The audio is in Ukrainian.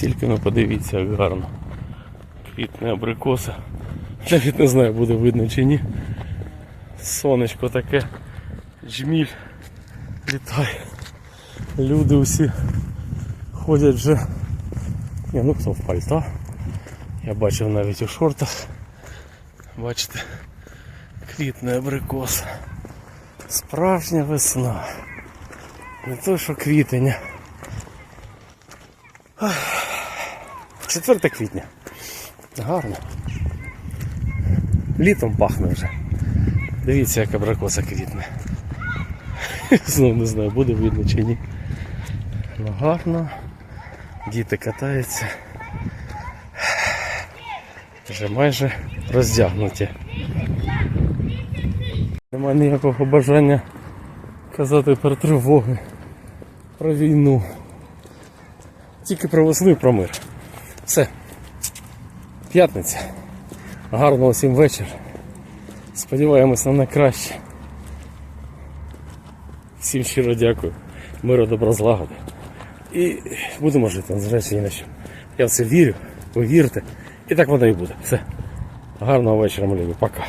Тільки ну подивіться, як гарно. Квітне абрикоса. Навіть не знаю, буде видно чи ні. Сонечко таке. Джміль літає. Люди усі ходять вже. Ні, ну хто в пальто. Я бачив навіть у шортах. Бачите, квітне абрикоса. Справжня весна. Не то, що квітень. а 4 квітня. Гарно. Літом пахне вже. Дивіться, як абрикоса квітне. Знову не знаю, буде видно чи ні. Ну гарно. Діти катаються. Вже майже роздягнуті. Немає ніякого бажання казати про тривоги, про війну. Тільки про весну і про мир. Все. П'ятниця. Гарного всім вечір. Сподіваємось на найкраще. Всім щиро дякую. Миру, добра злагоди. І будемо жити, незважаючи ні на що. Я в це вірю, ви вірте. І так воно і буде. Все. Гарного вечора, мої любі. Пока.